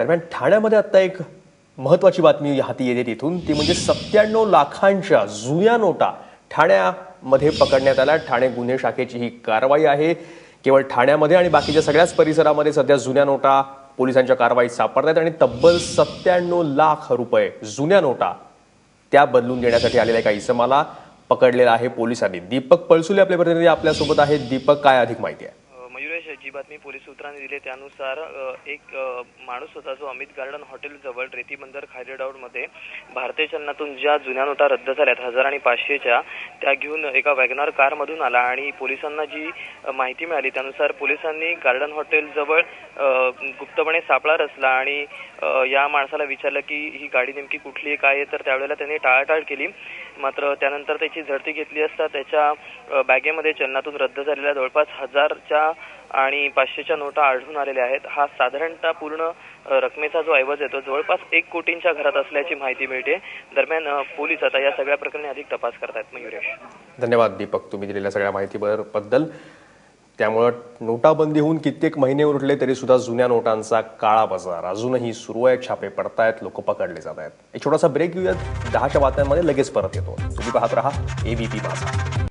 दरम्यान ठाण्यामध्ये आता एक महत्वाची बातमी हाती येते तिथून. ती म्हणजे सत्त्याण्णव लाखांच्या जुन्या नोटा ठाण्यामध्ये पकडण्यात आल्या. ठाणे गुन्हे शाखेची ही कारवाई आहे. केवळ ठाण्यामध्ये आणि बाकीच्या सगळ्याच परिसरामध्ये सध्या जुन्या नोटा पोलिसांच्या कारवाईत सापडतात आणि तब्बल सत्त्याण्णव लाख रुपये जुन्या नोटा त्या बदलून देण्यासाठी आलेल्या एका इसमाला पकडलेला आहे पोलिसांनी. दीपक पळसुले आपले प्रतिनिधी आपल्यासोबत आहेत. दीपक काय अधिक माहिती आहे? जी बातमी पोलीस सूत्रांनी दिली त्यानुसार एक माणूस होता जो अमित गार्डन हॉटेल जवळ रेती बंदर खायडेडाऊटमध्ये भारतीय चलनातून ज्या जुन्या नोटा रद्द झाल्यात हजार आणि पाचशेच्या त्या घेऊन एका वॅगनार कार मधून आला आणि पोलिसांना जी माहिती मिळाली त्यानुसार पोलिसांनी गार्डन हॉटेल जवळ गुप्तपणे सापळा रचला आणि या माणसाला विचारलं की ही गाडी नेमकी कुठली काय आहे? तर त्यावेळेला त्यांनी टाळाटाळ केली. मात्र त्यानंतर त्याची झडती घेतली असता त्याच्या बॅगेमध्ये चलनातून रद्द झालेल्या जवळपास हजारच्या आणि पाचशेच्या नोटा आढळून आलेल्या आहेत. हा साधारणतः पूर्ण रकमेचा जो ऐवज आहे तो जवळपास एक कोटींच्या घरात असल्याची माहिती मिळते. दरम्यान पोलीस आता या सगळ्या प्रकरणी अधिक तपास करतात मयुरेश धन्यवाद दीपक. तुम्ही दिलेल्या सगळ्या माहितीबरबद्दल त्यामुळं नोटाबंदी होऊन कित्येक महिने उरले तरी सुद्धा जुन्या नोटांचा काळा बाजार. अजूनही सुरू आहे छापे पडतायत लोक पकडले जात आहेत एक छोटासा ब्रेक घेऊयात. दहाच्या बातम्यांमध्ये लगेच परत येतो. तुम्ही पाहत राहा एबीपी माझा.